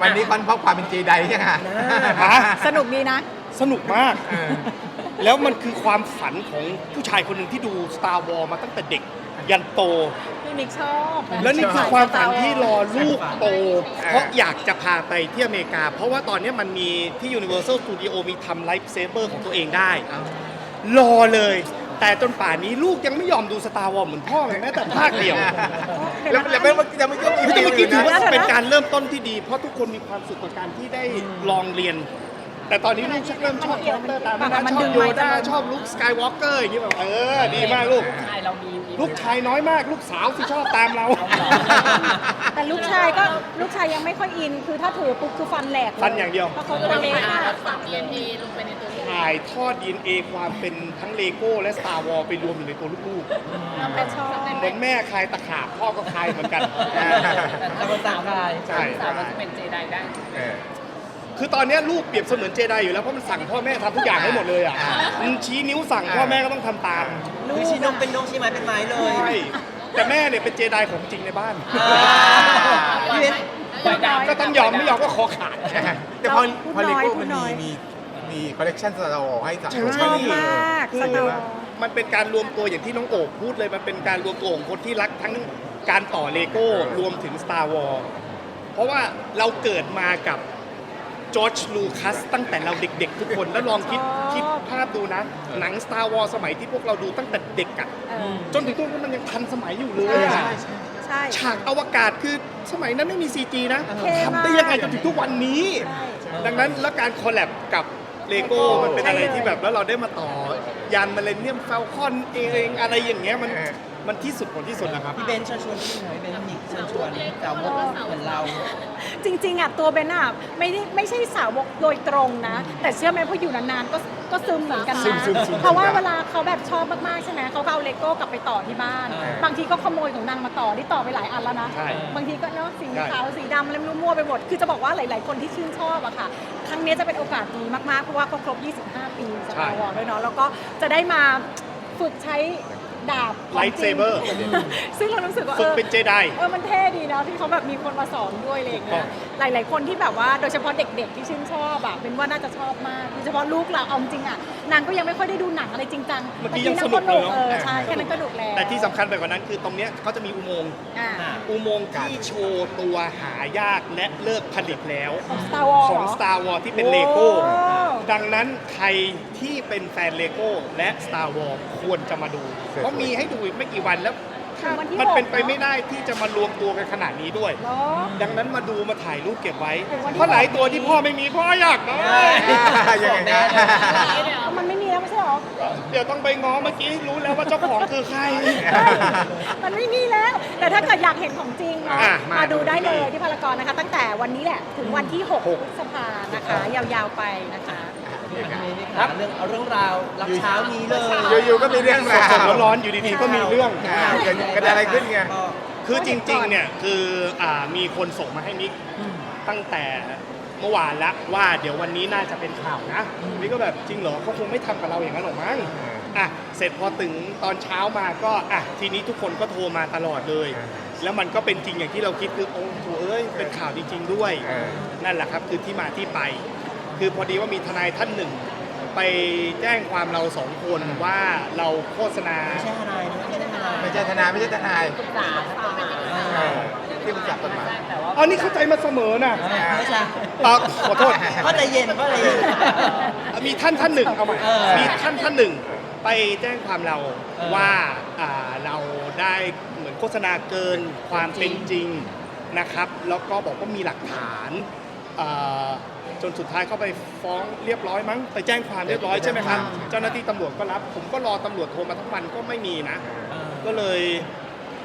วันนี้ค้นพบความเป็นเจไดใช่ไหมฮะ สนุกดีนะ สนุกมาก เออ แล้วมันคือความฝันของผู้ชายคนหนึ่งที่ดู Star Wars มาตั้งแต่เด็กยันโต พี่มิกชอบแล้วนี่คือความฝันที่รอลูกโต เพราะอยากจะพาไปที่อเมริกา เพราะว่าตอนนี้มันมีที่ Universal Studio มีทำไลฟ์เซเบอร์ของตัวเองได้ รอเลย แต่จนป่านนี้ลูกยังไม่ยอมดู Star Wars เหมือนพ่อเลยแม้แต่ภาคเดียวแล้วแล้วไม่จะไม่ก็มีคือแต่เมื่อกี้ถือว่าเดี๋ยวนะเป็นการเริ่มต้นที่ดี เพราะทุกคนมีความสุขกับการที่ได้ลองเรียน แต่ตอนนี้ลูกชักเริ่มชอบคาแรคเตอร์ตามมันนะมันชอดึบงโยไว้ด้าตลอดชอบลุคสกายวอล์กเกอร์อย่างนี้แบบเออดีมากลูกใช่ เรามีมีลูกชายน้อยมาก ลูกสาวที่ชอบตามเรา แต่ลูกชายก็ลูกชายยังไม่ค่อยอิน คือถ้าถือปุ๊บคือฟันแหลกลฟันอย่างเดียว เพราะเขาตัวเล็กอะฝัง DNA ลงไปในตัวลูกถ่ายทอด DNA ความเป็นทั้งเลโก้และ Star Wars ไปรวมอยู่ในตัวลูกแต่ชอบๆเหมือนแม่คลายตะขาบพ่อก็คลายเหมือนกัน แต่ภาษาไทยใช่ สาวมันจะเป็นเจไดได้ เออ คือตอนนี้ลูกเปรียบเสมือนเจไดอยู่แล้วเพราะมันสั่งพ่อแม่ทำทุกอย่างให้หมดเลยอะอ่า มันชี้นิ้วสั่งพ่อแม่ก็ต้องทำตามคือชี้นกเป็นนกชี้ไม้เป็นไม้เลยใช่แต่แม่เนี่ยเป็นเจไดของจริงในบ้านพี่เว้นก็ต้องยอมไม่ยอมก็คอขาด แต่พอพูดพอเลน้อยโก้พูมัดนน้มีอย มีมีคอลเลกชันสตาร์วอให้สั่งชอบมากคือสนุกมันเป็นการรวมตัวอย่างที่น้องโอบพูดเลย มันเป็นการรวมตัวของคนที่รักทั้งการต่อเลโก้รวมถึง Star Wars เพราะว่าเราเกิดมากับ จอร์จลูคัสตั้งแต่เราเด็ก ๆ ทุกคนแล้วลองคิดชอบคิดภาพดูนะ หนัง Star Wars สมัยที่พวกเราดูตั้งแต่เด็กอะเออจนถึงทุกวันนี้มันยังทันสมัยอยู่เลยอะใช่ใช่ ฉากอวกาศคือสมัยนั้นไม่มี CG นะเท่มาก ทำได้ยังไงจนถึงทุกวันนี้ใช่ดังนั้นแล้วการคอลแลบกับเลโก้ Lego มันเป็นอะไรใช่เลยที่แบบแล้วเราได้มาต่อยานมาเลเนียมฟ a ลคอนเองอะไรอย่างเงี้ยมัน มันที่สุดของที่สุดนะครับ พี่เบนเชิญชวนพี่หน่อยพี่เบนนิกเชิญชวนสาวกเหมือนเราจริงๆอะตัวเบนอะไม่ได้ไม่ใช่สาวกโดยตรงนะ แต่เชื่อไหมพออยู่นานๆก็ก็ซึมเหมือนกันซึนะมซึมซึม เพราะว่าเวลาเขาแบบชอบมากๆใช่ไหมเขาก็เอาเลโก้กลับไปต่อที่บ้าน บางทีก็ขโมยของนางมาต่อที่ต่อไปหลายอันแล้วนะ ใช่ บางทีก็เนาะสีใช่ ขาวสีดำอะไรไม่รู้มั่วไปหมด คือจะบอกว่าหลาย ๆ คนที่ชื่นชอบอะค่ะ ครั้งนี้จะเป็นโอกาสดีมาก ๆ เพราะว่าเขาครบ 25 ปีสตาร์วอร์ด้วยเนาะ แล้วก็จะได้มาฝึกใช้ ดาบของจริง Lightsaber ซึ่งเรารู้สึกว่าฝึเอกอเป็นเจได เออมันเท่ดีนะที่เขาแบบมีคนมาสอนด้วยอะไรอย่างเงี้ยหลาย ๆ คนที่แบบว่าโดยเฉพาะเด็ก ๆ ที่ชื่นชอบอะเป็นว่าน่าจะชอบมากโดยเฉพาะลูกเราเอาจริงอะนางก็ยังไม่ค่อยได้ดูหนังอะไรจริงจังเมื่อกี้แต่ยังนาสนุกเลยเนอะ เออใช่แค่นั้นก็หนุกแล้วแต่ที่สำคัญไปกว่านั้นคือตรงเนี้ยเขาจะมีอุโมงค์อ่าอุโมงค์ที่โชว์ตัวหายากและเลิกผลิตแล้ว ของ Star Wars ของ เหรอ Star Wars ที่เป็นเลโก้ โอ้ ดังนั้นใครที่เป็นแฟนเลโก้และ Star Wars ควรจะมาดู เพราะมีให้ดูอีกไม่กี่วันแล้วถึงวันที่มันเป็นหกไปไม่ได้ที่จะมารวมตัวกันขนาดนี้ด้วยเหรอดังนั้นมาดูมาถ่ายรูปเก็บไว้ ถึงวันที่ เพราะหลายตัวที่พ่อไม่มีพ่ออยากได้ยังไงนะมันไม่มีแล้วไม่ใช่เหรอ เดี๋ยวต้องไปง้อเมื่อกี้รู้แล้วว่าเจ้าของคือใคร มันไม่มีแล้ว แต่ถ้าเกิดอยากเห็นของจริงเนาะอะมาดูได้เลยที่พารากอนนะคะ ตั้งแต่วันนี้แหละ ถึงวันที่ 6พฤษภานะคะ ยาวๆไปนะคะ ครับ เรื่องเอาเรื่องราวรับเช้านี้เลยอยู่ๆก็มีเรื่องราวสดๆร้อนๆอยู่ดีๆก็มีเรื่องอ่าเกิดเกิดอะไรขึ้นไงคือจริงๆเนี่ยคืออ่ามีคนส่งมาให้มิกตั้งแต่เมื่อวานละว่าเดี๋ยววันนี้น่าจะเป็นข่าวนะมิกก็แบบจริงเหรอเขาคงไม่ทำกับเราอย่างนั้นหรอกมั้งอะเสร็จพอถึงตอนเช้ามาก็อะทีนี้ทุกคนก็โทรมาตลอดเลยแล้วมันก็เป็นจริงอย่างที่เราคิดคือโอ้โหเอ้ยเป็นข่าวจริง ๆ ด้วย เออ นั่นแหละครับคือที่มาที่ไป คือพอดีว่ามีทนายท่านหนึ่ง ไปแจ้งความเราสองคนว่าเราโฆษณา ไม่ใช่ทนายนะไม่ใช่ทนายไม่ใช่ทนายไม่ใช่ทนายปรึกษาเป็นเออที่ปรึกษากฎหมายแต่ว่าอันนี้เข้าใจมาเสมอนะไม่ใช่เอ่อขอโทษ ก็ใจเย็นก็ใจเย็น มีท่านท่านหนึ่งเอาใหม่เออมีท่านท่านหนึ่ง ไปแจ้งความเราเออว่าอ่าเราได้เหมือนโฆษณาเกินความเป็นจริงนะครับ แล้วก็บอกว่ามีหลักฐานอ่า จนสุดท้ายเขาไปฟ้องเรียบร้อยมั้ง ไปแจ้งความเรียบร้อยใช่ไหมครับ เจ้าหน้าที่ตำรวจก็รับ ผมก็รอตำรวจโทรมาทั้งวันก็ไม่มีนะ ก็เลย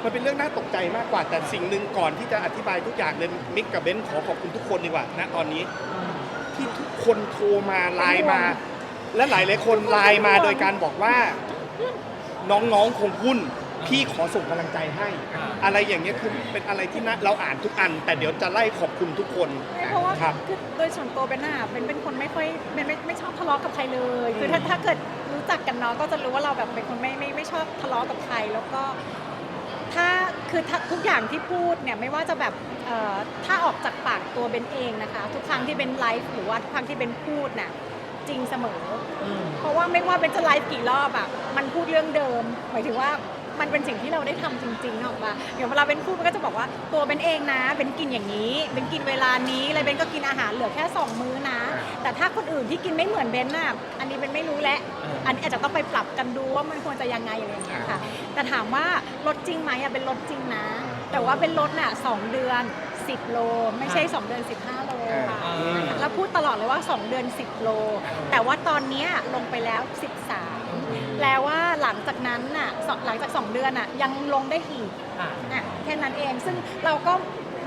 มันเป็นเรื่องน่าตกใจมากกว่า แต่สิ่งหนึ่งก่อนที่จะอธิบายทุกอย่างเลยมิกกับเบนซ์ขอขอบคุณทุกคนดีกว่านะตอนนี้ ที่ทุกคนโทรมาไลน์มา และหลายหลายๆคนไลน์มาโดยการบอกว่า น้องๆคงหุ้น พี่ขอส่งกำลังใจให้ อะไรอย่างเงี้ยคือเป็นอะไรที่นะเราอ่านทุกอัน แต่เดี๋ยวจะไล่ขอบคุณทุกคนไม่เพราะว่าครับคือโดยส่วนตัวเป็นน่ะเป็นเป็นคนไม่ค่อยเป็นไม่ไม่ชอบทะเลาะกับใครเลย คือถ้าถ้าเกิดรู้จักกันเนาะก็จะรู้ว่าเราแบบเป็นคนไม่ไม่ไม่ชอบทะเลาะกับใครแล้วก็ ถ้าคือถ้าทุกอย่างที่พูดเนี่ยไม่ว่าจะแบบเอ่อถ้าออกจากปากตัวเบนเองนะคะ ทุกครั้งที่เป็นไลฟ์หรือว่าทุกครั้งที่เป็นพูดน่ะจริงเสมอ อืมเพราะว่าไม่ว่าเป็นจะไลฟ์กี่รอบอะมันพูดเรื่องเดิม หมายถึงว่า มันเป็นสิ่งที่เราได้ทำจริงๆนึกออกปะอย่างเวลาเป็นพูดมันก็จะบอกว่าตัวเป็นเองนะ เป็นกินอย่างนี้ เป็นกินเวลานี้อะไรเป็นก็กินอาหารเหลือแค่สองมื้อนะ แต่ถ้าคนอื่นที่กินไม่เหมือนเบนน่ะอันนี้เป็นไม่รู้แหละเอออัอันนี้อาจจะต้องไปปรับกันดูว่ามันควรจะยังไงอะไรอย่างเงี้ยค่ะ แต่ถามว่าลดจริงไหมอะเป็นลดจริงนะ แต่ว่าเป็นลดน่ะสองเดือน 10 โล ไม่ใช่ 2 เดือน 15 โลค่ะอ่าแล้วพูดตลอดเลยว่า 2 เดือน 10 โล แต่ว่าตอนเนี้ยลงไปแล้ว 13 แปลว่าหลังจากนั้นน่ะสองหลังจาก 2 เดือนน่ะยังลงได้อีก อะ อะแค่นั้นเองซึ่งเราก็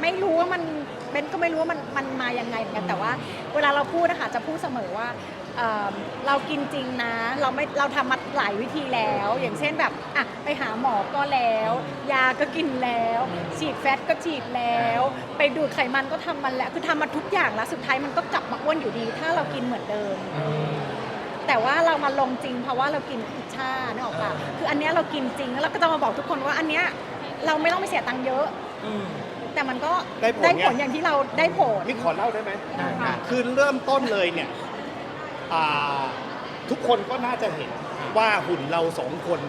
ไม่รู้ว่ามันเบนก็ไม่รู้ว่ามันมันมายังไงเหมือนกันแต่ว่า เวลาเราพูดนะคะจะพูดเสมอว่า เอ่อเรากินจริงนะ เราไม่เราทำมาหลายวิธีแล้ว อย่างเช่นแบบอะไปหาหมอก็แล้ว ยาก็กินแล้ว ฉีดแฟตก็ฉีดแล้ว ไปดูดไขมันก็ทำมันแล้วคือทำมาทุกอย่างแล้วสุดท้ายมันก็กลับมาอ้วนอยู่ดี ถ้าเรากินเหมือนเดิม แต่ว่าเรามาลงจริง เพราะว่าเรากินอิชาเนกออกปะคืออันเนี้ยเรากินจริงแล้วเราก็จะมาบอกทุกคนว่าอันเนี้ยเราไม่ต้องไปเสียตังค์เยอะ อืม แต่มันก็ได้ผลไงผลอย่างที่เราได้ผล นี่ขอเล่าได้ไหมได้ค่ะคือเริ่มต้นเลยเนี่ย อ่าทุกคนก็น่าจะเห็นว่าหุ่นเราสองคน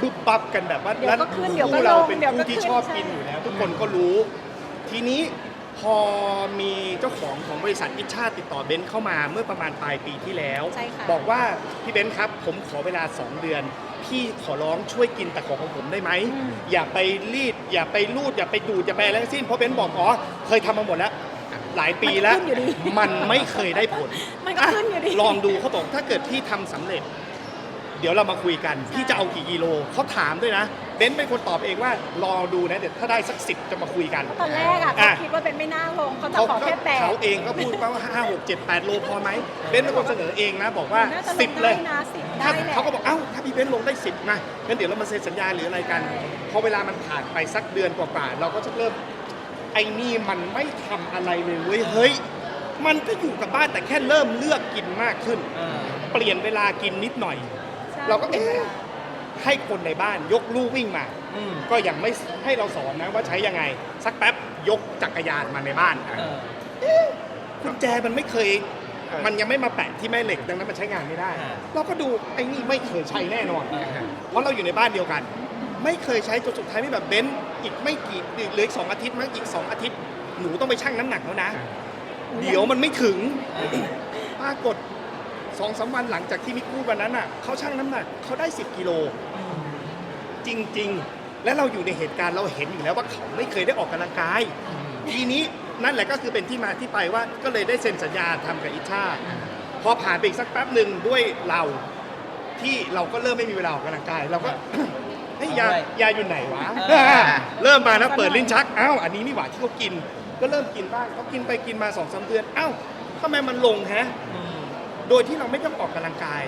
บึบบับกันแบบว่าเดี๋ยวก็ขึ้นเดี๋ยวก็คู่เราลงเป็นเดี๋ยวก็คู่ที่ขึ้น ชอบใช่กินอยู่แล้ว ทุกคนก็รู้ ทีนี้พอมีเจ้าของของบริษัทอิชชาติดต่อเบนซ์เข้ามาเมื่อประมาณปลายปีที่แล้ว ใช่ค่ะ บอกว่าพี่เบนซ์ครับ ผมขอเวลา 2 เดือน พี่ขอร้องช่วยกินแต่ของของผมได้ไหมอืมอย่าไปรีด อย่าไปรูด อย่าไปดูดอย่าไปอะไรทั้งสิ้นเพราะเบนซ์บอกอ๋อเคยทำมาหมดแล้ว หลายปีแล้ว มันขึ้นอยู่ดีมันไม่เคยได้ผลมันก็ขึ้นอยู่ดีะลองดูเขาบอกถ้าเกิดพี่ทำสำเร็จ เดี๋ยวเรามาคุยกันพี่จะเอากี่กิโลเขาถามด้วยนะเบนซ์เป็นคนตอบเองว่ารอดูนะเดี๋ยวถ้าได้สักสิบจะมาคุยกัน ตอนแรกอะอะเขาคิดว่าเป็นไม่น่าลงเขาจะเขาขอแค่แปด เขาเองก็พูดว่าห้าหกเจ็ดแปดโลพอไหมเบนซ์เป็นคนเสนอเองนะ บอกว่าน่าจะลสิบงเลได้ยนะสิบได้ถ้าแหละเขาก็บอกเอ้าถ้าพี่เบนซ์ลงได้สิบมางั้นเดี๋ยวเรามาเซ็นสัญญาหรืออะไรกันพอเวลามันผ่านไปสักเดือนกว่าๆเราก็จะเริ่ม ไอ้นี่มันไม่ทำอะไรเลยเว้ยเฮ้ย มันก็อยู่กับบ้านแต่แค่เริ่มเลือกกินมากขึ้นอ่าเปลี่ยนเวลากินนิดหน่อย ใช่เราก็เอ๊ะให้คนในบ้านยกลู่วิ่งมา อืมก็ยังไม่ให้เราสอนนะว่าใช้ยังไง สักแป๊บยกจักรยานมาในบ้านเออ กุญแจมันไม่เคย เออมันยังไม่มาแปะที่แม่เหล็กดังนั้นมันใช้งานไม่ได้ อ่าเราก็ดูไอ้นี่ไม่เคยใช้แน่นอน อ่า เพราะเราอยู่ในบ้านเดียวกัน ไม่เคยใช้จนสุดท้ายไม่แบบเบนซ์อีกไม่กี่เหลืออีกสองอาทิตย์มั้งอีกสองอาทิตย์ หนูต้องไปชั่งน้ำหนักแล้วนะ เดี๋ยวมันไม่ถึง ปรากฏสองสามวันหลังจากที่มิกพูดวันนั้นอะเขาชั่งน้ำหนักเขาได้ 10 กิโลอืมจริง ๆ และเราอยู่ในเหตุการณ์เราเห็นอยู่แล้วว่าเขาไม่เคยได้ออกกำลังกาย ทีนี้นั่นแหละก็คือเป็นที่มาที่ไปว่าก็เลยได้เซ็นสัญญาทำกับอิชาพอผ่านไปอีกสักแป๊บหนึ่งด้วยเราที่เราก็เริ่มไม่มีเวลาออกกำลังกาย เราก็ เฮ้ยยายาอยู่ไหนวะเออเริ่มมานะเปิดลิ้นชักอ้าวอันนี้นี่หว่าที่เขากิน ก็เริ่มกินบ้างเขากินไปกินมาสองสามเดือนอ้าวทำไมมันลงฮะอืมโดยที่เราไม่ต้องออกกำลังกาย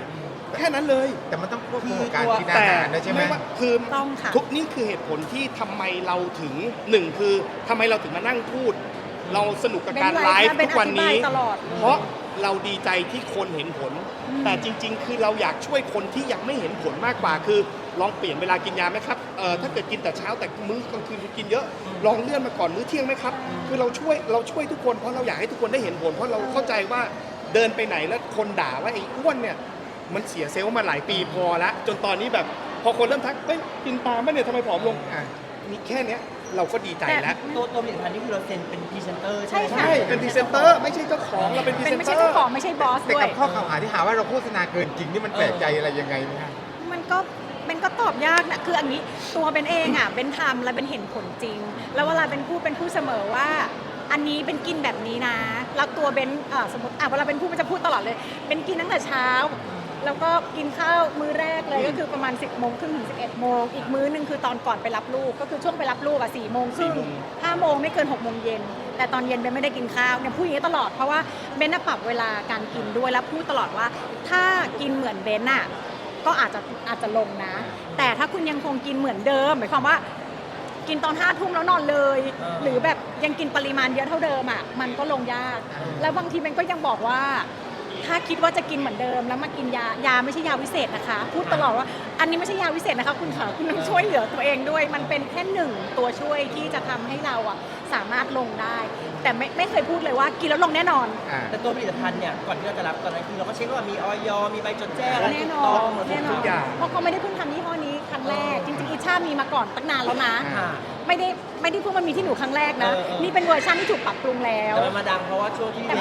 แค่นั้นเลยแต่มันต้องควบคู่กับคือการตัวกินอาแต่หารด้วยใช่ไหมว่าคือต้องค่ะทุกนี่คือเหตุผลที่ทำไมเราถึงหนึ่งคือทำไมเราถึงมานั่งพูด เราสนุกกับการไลฟ์เป็นทุกวันนี้อธิบายตลอดเพราะ เราดีใจที่คนเห็นผลอืมแต่จริง ๆ คือเราอยากช่วยคนที่ยังไม่เห็นผลมากกว่าคือ ลองเปลี่ยนเวลากินยาไหมครับเอ่อถ้าเกิดกินแต่เช้าแต่มื้อกลางคืนคุณกินเยอะลองเลื่อนมาก่อนมื้อเที่ยงไหมครับคือเราช่วยเราช่วยทุกคนเพราะเราอยากให้ทุกคนได้เห็นผล เพราะเราเข้าใจว่าเดินไปไหนแล้วคนด่าว่าไอ้อ้วนเนี่ยมันเสียเซลล์มาหลายปีพอละจนตอนนี้แบบ พอคนเริ่มทักเฮ้ยกินตามไหมเนี่ยทำไมผอมลงอะมีแค่เนี้ย เราก็ดีใจแล้ว ตัวตัวผลิตภัณฑ์นี่คือเราเซ็นเป็นพรีเซนเตอร์ใช่ไหมใช่ค่ะใช่ เป็นพรีเซนเตอร์ไม่ใช่เจ้าของเราเป็นพรีเป็เซนนไม่เตอใช่ร์เจ้าของไม่ใช่บอสแต่ด้วย กับข้อกล่าวหาที่หาว่าเราโฆษณาเกินจริงนี่มันแปลกใจอะไรยังไงไหมฮะ มันก็เป็นก็ตอบยากนะคืออันนี้ตัวเป็นเองอะเป็นทำและเป็นเห็นผลจริง แล้วเวลาเป็นผู้เป็นผู้เสมอว่า อันนี้เป็นกินแบบนี้นะ แล้วตัวเบนเอ่อสมมติอะเวลาเป็นผู้มันจะพูดตลอดเลย เป็นกินตั้งแต่เช้า แล้วก็กินข้าวมื้อแรกเลยก็คือประมาณ 10บโมงครึ่งถึง11โมงอีกมื้อหนึงคือตอนก่อนไปรับลูก ก็คือช่วงไปรับลูกอะ4โมงครึ่ง4โมงห้าโมงไม่เกิน6โมงเย็นแต่ตอนเย็นเบนไม่ได้กินข้าวเนี่ยพูดอย่างนี้ตลอดเพราะว่าเบนน่ะปรับเวลาการกินด้วยแล้วพูดตลอดว่า ถ้ากินเหมือนเบนน่ะก็อาจจะอาจจะลงนะ แต่ถ้าคุณยังคงกินเหมือนเดิมหมายความว่ากินตอนห้าทุ่มแล้วนอนเลยอ่าหรือแบบยังกินปริมาณเยอะเท่าเดิมอะมันก็ลงยาก แล้วบางทีมันก็ยังบอกว่า ถ้าคิดว่าจะกินเหมือนเดิมแล้วมากินยายาไม่ใช่ยาวิเศษนะคะ พูดตลอดว่าอันนี้ไม่ใช่ยาวิเศษนะคะคุณขาคุณต้องช่วยเหลือตัวเองด้วย มันเป็นแค่หนึ่งตัวช่วยที่จะทำให้เราอะสามารถลงได้ แต่ไม่ไม่เคยพูดเลยว่ากินแล้วลงแน่นอนอ่าแต่ตัวผลิตภัณฑ์เนี่ยก่อนที่เราจะรับตอนนั้นคือเราก็เช็คว่ามีออยมีใบจดแจ้งอะไรแน่ถูนกอต้องนหมดแน่นทุอกนอย่างเพราะเขาไม่ได้เพิ่งทำยี่ห้อนี้ครั้งแรกจริงๆอีชามีมาก่อนตั้งนานแล้วนะค่ะไม่ได้ไม่ได้เพิ่งมามีที่หนูครั้งแรกนะเออเออนี่เป็นเวอร์ชันที่ถูกปรับปรุงแล้วแต่มันมาดังเพราะว่าช่วงที่แต่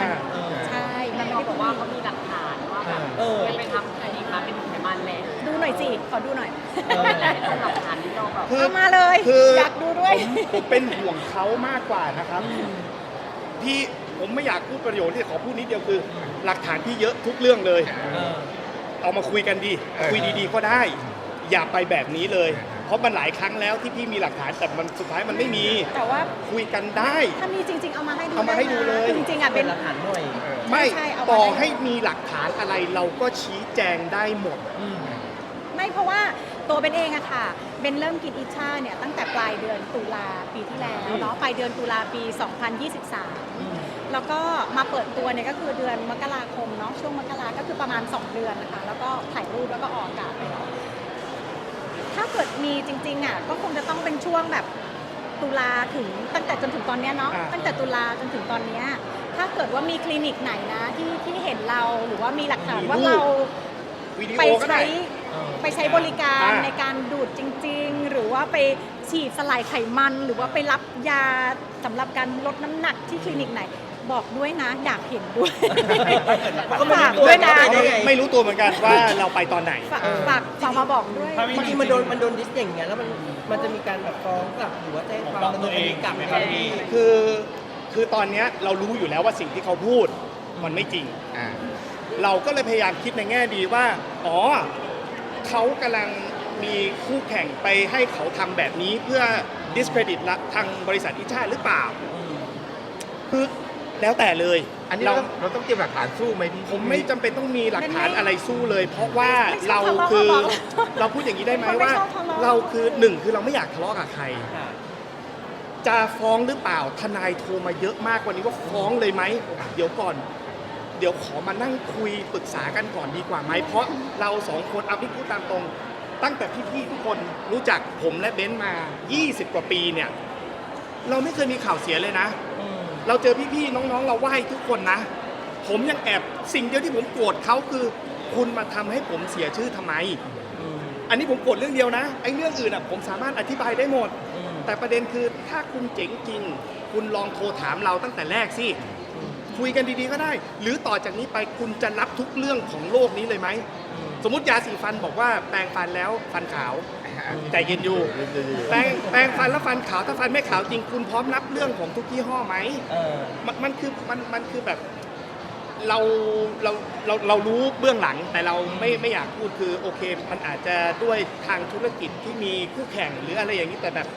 มันเออใช่มันไม่เขาได้บเพิ่อกงว่ามีเขามีหลักฐานว่าแบบเออ ไปทำคดีมาเป็นไขมันแหละดูหน่อยสิ ขอดูหน่อยเออเป็นหลักฐานที่เราแบบคือเอามาเลยคืออยากดูด้วย ผมผมเป็นห่วงเขามากกว่านะครับ พี่ผมไม่อยากพูดประโยชน์ที่ขอพูดนิดเดียวคือ หลักฐานพี่เยอะทุกเรื่องเลย เออ เอามาคุยกันดีเออคุยดีๆก็ได้ อย่าไปแบบนี้เลย เพราะมันหลายครั้งแล้วที่พี่มีหลักฐานแต่มันสุดท้ายมันไม่มีแต่ว่าคุยกันได้ ถ้ามีจริง ๆ เอามาให้ดูเอามาให้ดูเลยนะจริงๆอะเป็เป็นนหลักฐานหน่อยไม่ใช่เอามาต่อให้ ให้มีหลักฐานอะไรเราก็ชี้แจงได้หมดอืมไม่เพราะว่าตัวเบนเองอะค่ะเบนเริ่มกินอิชาเนี่ยตั้งแต่ปลายเดือนตุลาปีที่แล้วเนาะปลายเดือนตุลาปี 2023 แล้วก็มาเปิดตัวเนี่ยก็คือเดือนมกราคมเนาะช่วงมกราก็คือประมาณ 2 เดือนนะคะ แล้วก็ถ่ายรูปแล้วก็ออกอากาศไปเนาะ ถ้าเกิดมีจริงๆอะก็คงจะต้องเป็นช่วงแบบตุลาถึงตั้งแต่จนถึงตอนเนี้ยเนาะอ่า ตั้งแต่ตุลาจนถึงตอนเนี้ยถ้าเกิดว่ามีคลินิกไหนนะที่ที่เห็นเราหรือว่ามีหลักฐานว่าเราวิดีโอไปก็ได้ ใช้เออ ไปใช้บริการอ่า ในการดูดจริง ๆ หรือว่าไปฉีดสลายไขมัน หรือว่าไปรับยาสำหรับการลดน้ำหนักที่คลินิกไหน บอกด้วยนะ อยากเห็นด้วย ก็ไม่รู้ฝากด้วยนะตัวได้ไงไม่รู้ตัวเหมือนกันว่าเราไปตอนไหน ฝากฝากฝากมาบอกด้วย บางทีมันโดนมันโดนดิสอย่างเงี้ยแล้วมันมันจะมีการแบบฟ้องกลับหรือว่าแจ้งความดำเนินคดีกลับไหมครับพี่ คือคือตอนเนี้ยเรารู้อยู่แล้วว่าสิ่งที่เขาพูดมันไม่จริง อ่า เราก็เลยพยายามคิดในแง่ดีว่า อ๋อ เขากำลังมีคู่แข่งไปให้เขาทำแบบนี้เพื่อ discredit ละทางบริษัทอิชาหรือเปล่า คือ แล้วแต่เลยอันนี้เราเราเราต้องเตรียมหลักฐานสู้ไหมพี่ผมไม่จำเป็นต้องมีหลักฐานไม่อะไรสู้เลย เพราะว่าไม่ชเราอบทะเลาะคือมาบอกเราพูดอย่างนี้ได้ไหมเป็นคนไม่ว่าชอบทะเลาะเราคือหนึ่งคือเราไม่อยากทะเลาะกับใครค่ะจะฟ้องหรือเปล่าทนายโทรมาเยอะมากกว่านี้ว่าฟ้องเลยไหมเดี๋ยวก่อน เดี๋ยวขอมานั่งคุยปรึกษากันก่อนดีกว่าไหมเพราะเราสองคนเอาพี่พูดตามตรง ตั้งแต่พี่ๆทุกคนรู้จักผมและเบ้นมา 20 กว่าปีเนี่ย เราไม่เคยมีข่าวเสียเลยนะอืม เราเจอพี่ๆน้องๆ เราไหว้ทุกคนนะ ผมยังแอบสิ่งเดียวที่ผมโกรธเขาคือ คุณมาทำให้ผมเสียชื่อทำไม อันนี้ผมโกรธเรื่องเดียวนะไอ้เรื่องอื่นอะผมสามารถอธิบายได้หมด แต่ประเด็นคือถ้าคุณเจ๋งจริง คุณลองโทรถามเราตั้งแต่แรกสิคุยกันดีๆก็ได้ หรือต่อจากนี้ไปคุณจะรับทุกเรื่องของโลกนี้เลยไหม สมมติยาสีฟันบอกว่าแปรงฟันแล้วฟันขาว แต่เย็นอยู่ แปรงแปรงฟันแล้วฟันขาวถ้าฟันไม่ขาวจริงคุณพร้อมรับเรื่องของทุกยี่ห้อไหม เออ มันมันคือมันมันคือแบบเราเราเราเรารู้เบื้องหลังแต่เราไม่ไม่อยากพูดคือโอเค มันอาจจะด้วยทางธุรกิจที่มีคู่แข่งหรืออะไรอย่างนี้แต่แบบ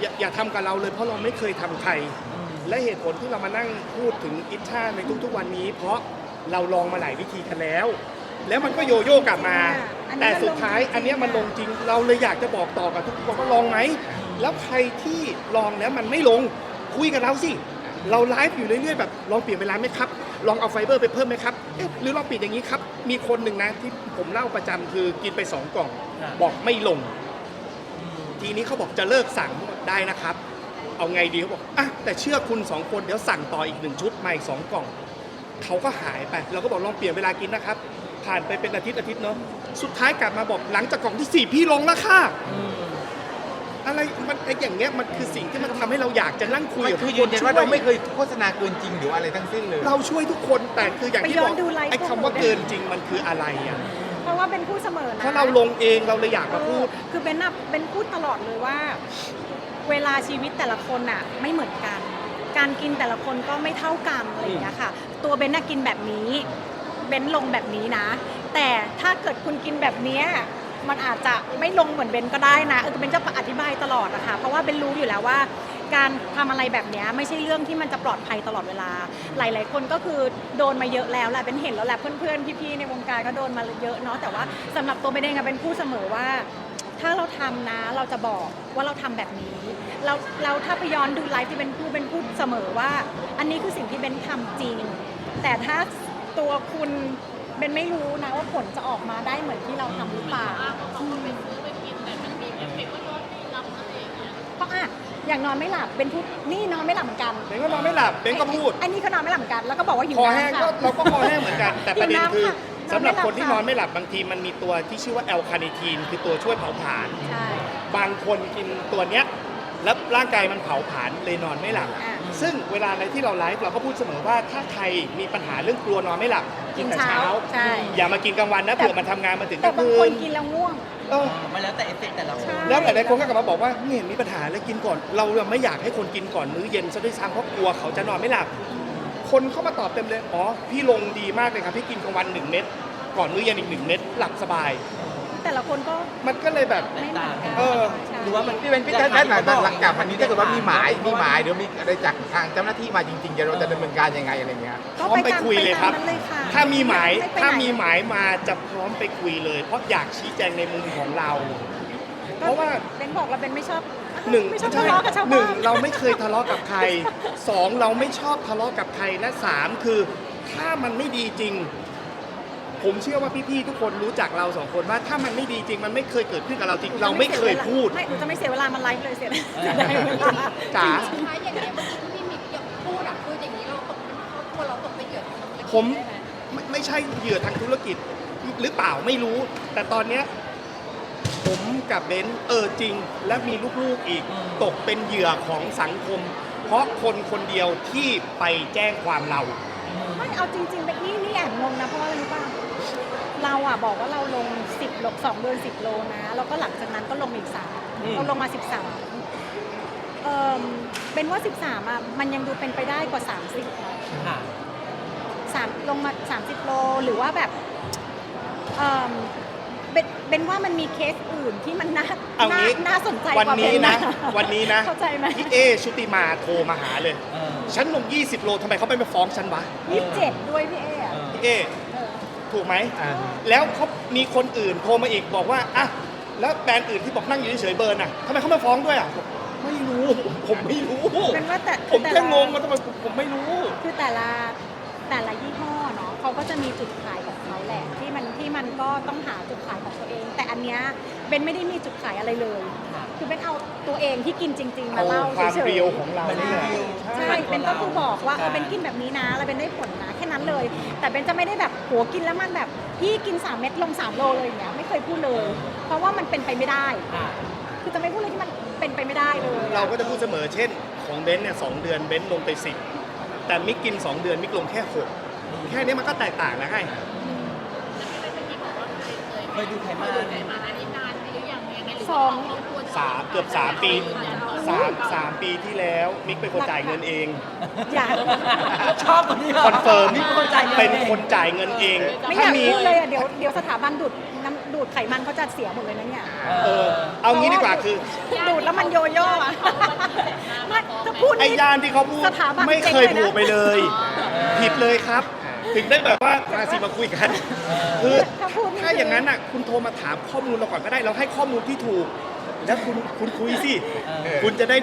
อย่าอย่าทำกับเราเลย เพราะเราไม่เคยทำใคร และเหตุผลที่เรามานั่งพูดถึงอิชาในทุกๆวันนี้ เพราะเราลองมาหลายวิธีกันแล้ว แล้วมันก็โยโย่กลับมาอันนี้ แต่สุดท้ายมันลงจริงๆอันเนี้ยมันลงจริง เราเลยอยากจะบอกต่อกับทุกคนว่าลองไหม แล้วใครที่ลองแล้วมันไม่ลง คุยกับเราสิ เราไลฟ์อยู่เรื่อยๆแบบลองเปลี่ยนเวลาไหมครับ ลองเอาไฟเบอร์ไปเพิ่มไหมครับเอ๊ะหรือลองเปลี่ยนอย่างนี้ครับ มีคนหนึ่งนะที่ผมเล่าประจำคือกินไปสองกล่องครับบอกไม่ลง ทีนี้เขาบอกจะเลิกสั่งได้นะครับ เอาไงดีเขาบอกอะแต่เชื่อคุณสองคนเดี๋ยวสั่งต่ออีกหนึ่งชุดมาอีกสองกล่องเขาก็หายไป เราก็บอกลองเปลี่ยนเวลากินนะครับ ผ่านไปเป็นอาทิตย์อาทิตย์เนาะ สุดท้ายกลับมาบอกหลังจากกล่องที่สี่พี่ลงแล้วค่ะอืมอะไรมันไอ้อย่างเงี้ยมันคือสิ่งที่มันทำให้เราอยากจะนั่งคุยมันกับคือทุกยืนยันช่ว่าเราไม่เคยโฆษณาเกินจริงหรืออะไรทั้งสิ้นเลย เราช่วยทุกคนแต่คืออย่างที่ไปย้บออนกดูไลฟ์ ไอ้คำว่าเกินจริงมันคืออะไรอะเพราะว่าเป็นผู้เสมอนะ เพราะเราลงเองเราเลยอยากมาพูดเออคือเบนน่ะเบนพูดตลอดเลยว่า เวลาชีวิตแต่ละคนน่ะไม่เหมือนกัน การกินแต่ละคนก็ไม่เท่ากันอะไรอย่างเงี้ยค่ะ ตัวเบนน่ะกินแบบนี้ เบนลงแบบนี้นะ แต่ถ้าเกิดคุณกินแบบเนี้ยมันอาจจะไม่ลงเหมือนเบนก็ได้นะเออเบนจะอธิบายตลอดนะคะเพราะว่าเบนรู้อยู่แล้วว่า การทำอะไรแบบเนี้ยไม่ใช่เรื่องที่มันจะปลอดภัยตลอดเวลา หลาย ๆ คนก็คือโดนมาเยอะแล้วแหละเบนเห็นแล้วแหละเพื่อนๆพี่ๆในวงการก็โดนมาเยอะเนาะแต่ว่าสำหรับตัวเบนเองอะเป็นผู้เสมอว่า ถ้าเราทำนะเราจะบอกว่าเราทำแบบนี้เราเราถ้าไปย้อนดูไลฟ์ที่เป็นผู้เป็นพูดเสมอว่า อันนี้คือสิ่งที่เบนทำจริง แต่ถ้าตัวคุณ เบนไม่รู้นะว่าผลจะออกมาได้เหมือนที่เราทำหรือเปล่าเพราะอะอย่างนอนไม่หลับเป็นพูดนี่นอนไม่หลับเหมือนกันเบนก็นอนไม่หลับเบนก็พูด อันนี้ก็นอนไม่หลับเหมือนกัน แล้วก็บอกว่าหิวคอแห้งน้ำก็ค่ะเราก็คอแห้งเหมือนกัน แต่ประเด็นคือหิวน้ำค่ะสำหรับคนที่นนออนนไม่ไม่หหลัลับบบางทีมันมีตัวที่ชื่อว่าแอลคาเนทีนคือตัวช่วยเผาผลาญ ใช่ บางคนกินตัวเนี้ยแล้วร่างกายมันเผาผลาญเลยนอนไม่หลับ อะ ซึ่งเวลาในที่เราไลฟ์เราก็พูดเสมอว่าถ้าใครมีปัญหาเรื่องกลัวนอนไม่หลับกินแต่เช้า ใช่ อย่ามากินกลางวันนะเผื่อมันทำงานมาถึงกแต่ลางบางคืคนนกินแล้วง่วง เออ มันแล้วแต่เอฟเฟกต์แต่ละคนใช่แล้วหลายๆคนก็กลับมาบอกว่าไม่เห็นมีปัญหาเลยกินก่อน เราไม่อยากให้คนกินก่อนมื้อเย็นซะด้วยซ้ำเพราะกลัวเขาจะนอนไม่หลับ คนเข้ามาตอบเต็มเลย อ๋อ พี่ลงดีมากเลยครับ พี่กินกลางวันหนึ่งเม็ดก่อนมื้อเย็นอีกหนึ่งเม็ดหลับสบาย แต่ละคนก็มันก็เลยแบบ ไม่เหมือนกันเออ ใช่ หรือว่ามันพี่เป็นพี่แจ๊คหลังหลังจากวันนี้ถ้าเกิดว่ามีหมายมีหมายหรือมีอะไรจากทางเจ้าหน้าที่มาจริงๆจะเราจะดำเนินการยังไงอะไรเงี้ยพร้อมไปคุยเลยครับไปตามนั้นเลยค่ะถ้ามีหมายไไปถ้าไหนมีหมายมาจะพร้อมไปคุยเลย เพราะอยากชี้แจงในมุมของเรา เพราะว่าเบนบอกเราเบนไม่ชอบหนึ่งไม่ชอบใช่ทะเลาะกับชาวหนึ่งบ้านเราไม่เคยทะเลาะกับใครสองเราไม่ชอบทะเลาะกับใครและสามคือ ถ้ามันไม่ดีจริง ผมเชื่อว่าพี่ๆทุกคนรู้จักเราสองคนว่าถ้ามันไม่ดีจริงมันไม่เคยเกิดขึ้นกับเราจริงเราไม่เคยพูดไม่หนูจะไม่เสียเวลามันไลฟ์เลยเสียเออเสียดายเวลาจ๋าจริงท้ายอย่างเงี้ยเมื่อกี้ที่พี่มิกยังพูดอะคืออย่างนี้เราตกเป็นครอบครัวเราตกเป็นเหยื่อของธุรกิจผมได้ไหมไม่ไม่ใช่เหยื่อทางธุรกิจหรือเปล่าไม่รู้ แต่ตอนเนี้ยผมกับเบนซ์เออจริง และมีลูกๆอีกอืมตกเป็นเหยื่อของสังคม เพราะคนคนเดียวที่ไปแจ้งความเราๆไม่เอาจริงๆเบนนี่นี่แอบงงนะเพราะว่าอะไรรู้ป่ะ เราอะบอกว่าเราลง 10โลสองเดือน10 โลนะ แล้วก็หลังจากนั้นก็ลงมาอีกสามอืม เราลงมา 13เออเป็นว่า 13อะมันยังดูเป็นไปได้กว่า 30เนอะค่ะ สามลงมา 30 โลหรือว่าแบบเออเบนเบนว่ามันมีเคสอื่นที่มันน่าเอาน่างี้ น่าสนใจวันกว่านี้เบนะนวันนี้นะเข้าใจไหมพี่เอชุติมาโทรมาหาเลย เออ ฉันลง 20 โลทำไมเขาไม่มาฟ้องฉันวะ ยี่สิบเจ็ดด้วยพี่เออะเออพี่เอเออ ถูกไหม อ่า แล้วเขามีคนอื่นโทรมาอีกบอกว่าอะแล้วแบรนด์อื่นที่บอกนั่งอยู่เฉยๆเบิร์นอะทำไมเขามาฟ้องด้วยอะบอกไม่รู้ผมไม่รู้เป็นว่าแต่ผมแต่แค่ละ งงว่าทำไมผมไม่รู้ คือแต่ละแต่ละยี่ห้อเนาะเขาก็จะมีจุดขายของเขาแหละที่มันที่มันก็ต้องหาจุดขายของตัวเอง แต่อันเนี้ยเบนไม่ได้มีจุดขายอะไรเลย ค่ะคือเบนเอาตัวเองที่กินจริง ๆ มาเอาเล่าความเฉยๆเรียวของเรามันนี่แหละรีวิวใช่เบนก็คือบอกว่าเออเบนกินแบบนี้นะแล้วเบนได้ผลนะแค่นั้นเลย แต่เบนจะไม่ได้แบบโหกินแล้วมันแบบพี่กิน3เม็ดลง3โลเลยอย่างเงี้ยไม่เคยพูดเลย เพราะว่ามันเป็นไปไม่ได้ค่ะคือจะไม่พูดเลยที่มันเป็นไปไม่ได้เลยเราก็จะพูดเสมอเช่น ของเบนซ์เนี่ยสองเดือนเบนซ์ลงไปสิบแต่มิกกิน2เดือนมิกลงแค่หกแค่นี้มันก็แตกต่างแล้วไงเคยดูไขมัน สองสามเกือบ3ปีสามสามปีที่แล้วมิกเป็นคนจ่ายเงินเอง อย่า ชอบคนนี้เหรคอนเฟิร์มนี่เป็นคนจ่ายเงินเป็นองคนจ่ายเงินเองไม่อถ้ายากมีพูดเลยอะเดี๋ยวเดี๋ยวสถาบันดูดน้ำดูดไขมันเขาจะเสียหมดเลยนะเนี่ยเออเอางี้ดีกว่าคือดูดแล้วมันโยโย่อะไม่จะพูดไอ้นี่ ยานที่เขาพูดสถาบันไม่เคยเจ๊งเลยนะโผล่ไปเลย ผิดเลยครับ ถึงได้แบบว่ามาสิมาคุยกันคือถ้าพูดนี่ถ้าอย่างนั้นอะคุณโทรมาถามข้อมูลเราก่อนก็ได้ เราให้ข้อมูลที่ถูก แล้วคุณคุณคุยสิเออคุณจะได้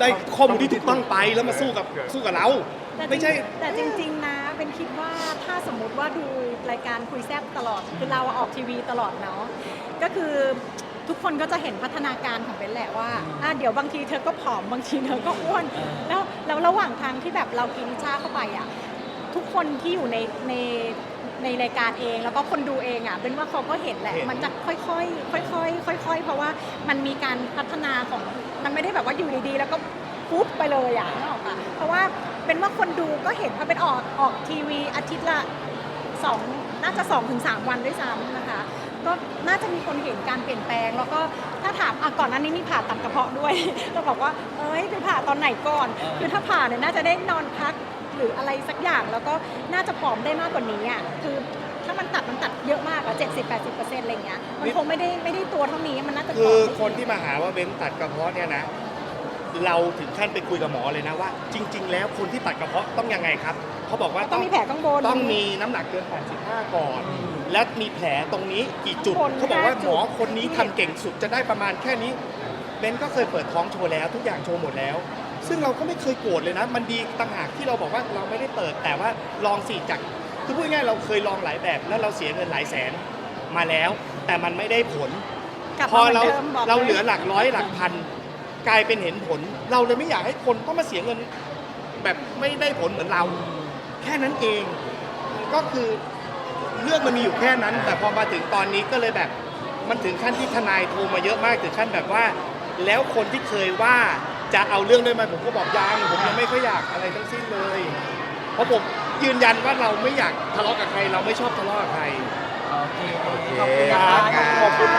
ได้ข้อมูลที่ถูกต้องไปแล้วมาสู้กับสู้กับเราแต่จริงไม่ใช่แต่จริง ๆ นะเป็นคิดว่าถ้าสมมุติว่าดูรายการคุยแซบตลอดคือเราออกทีวีตลอดเนาะก็คือทุกคนก็จะเห็นพัฒนาการของเบนแหละว่าอะเดี๋ยวบางทีเธอก็ผอมบางทีเธอก็อ้วนเออแล้วแล้วระหว่างทางที่แบบเรากินชาเข้าไปอะ ทุกคนที่อยู่ในในในรายการเอง แล้วก็คนดูเองอะเป็นว่าเขาก็เห็นแหละเห็น มันจะค่อยๆค่อยๆค่อย ๆ เพราะว่ามันมีการพัฒนาของมันไม่ได้แบบว่าอยู่ดีๆ แล้วก็ปุ๊บไปเลยอะนึกออกปะเพราะว่าเป็นว่าคนดูก็เห็นพอเป็นออกออกทีวีอาทิตย์ละ สองน่าจะ2อถึงสวันด้วยซ้ำนะคะ ก็น่าจะมีคนเห็นการเปลี่ยนแปลง แล้วก็ถ้าถาม อะก่อนหน้านี้มีผ่าตัดกระเพาะด้วย เราบอกว่า เอ้ยไปผ่าตอนไหนก่อนเออคือถ้าผ่าเนี่ยน่าจะได้นอนพักหรืออะไรสักอย่างแล้วก็น่าจะผอมได้มากกว่านี้อะคือถ้ามันตัดมันตัดเยอะมากอะเจ็ดสิบแปดสิบเปอร์เซ็นต์อะไรเงี้ยมันคงไม่ได้ไม่ได้ตัวเท่านี้มันน่าจะผคือมคนที่มาหาว่าเบนตัดกระเพาะเนี่ยนะ เราถึงขั้นไปคุยกับหมอเลยนะว่า จริง ๆ แล้วคนที่ตัดกระเพาะต้องยังไงครับเขาบอกว่าต้องมีแผลข้างบนต้องมีน้ำหนักเกิน85ก่อน และมีแผลตรงนี้กี่จุดข้างบนเขาบอกว่าห้าหจุมด อคนนี้ทำเก่งสุดจะได้ประมาณแค่นี้เบนก็เคยเปิดท้องโชว์แล้วทุกอย่างโชว์หมดแล้ว ซึ่งเราก็ไม่เคยโกรธเลยนะ มันดีต่างหากที่เราบอกว่าเราไม่ได้เปิดแต่ว่าลองสิจากคือพูดง่ายๆเราเคยลองหลายแบบแล้วเราเสียเงินหลายแสนมาแล้ว แต่มันไม่ได้ผล กลับพอมาเหมือนเราเดิมบอกเรายเหลือหลักร้อยหลักพันกลายเป็นเห็นผล เราเลยไม่อยากให้คนต้องมาเสียเงินแบบไม่ได้ผลเหมือนเรา แค่นั้นเอง ก็คือ เรื่องมันมีอยู่แค่นั้น แต่พอมาถึงตอนนี้ก็เลยแบบ มันถึงขั้นที่ทนายโทรมาเยอะมากถึงขั้นแบบว่า แล้วคนที่เคยว่าจะเอาเรื่องด้วยไหมผมก็บอกยังผมยังไม่ค่อยอยากอะไรทั้งสิ้นเลย เพราะผมยืนยันว่าเราไม่อยากทะเลาะกับใคร เราไม่ชอบทะเลาะกับใคร โอเคโอเคขอบคุณนะขอบคุณขอบคุณ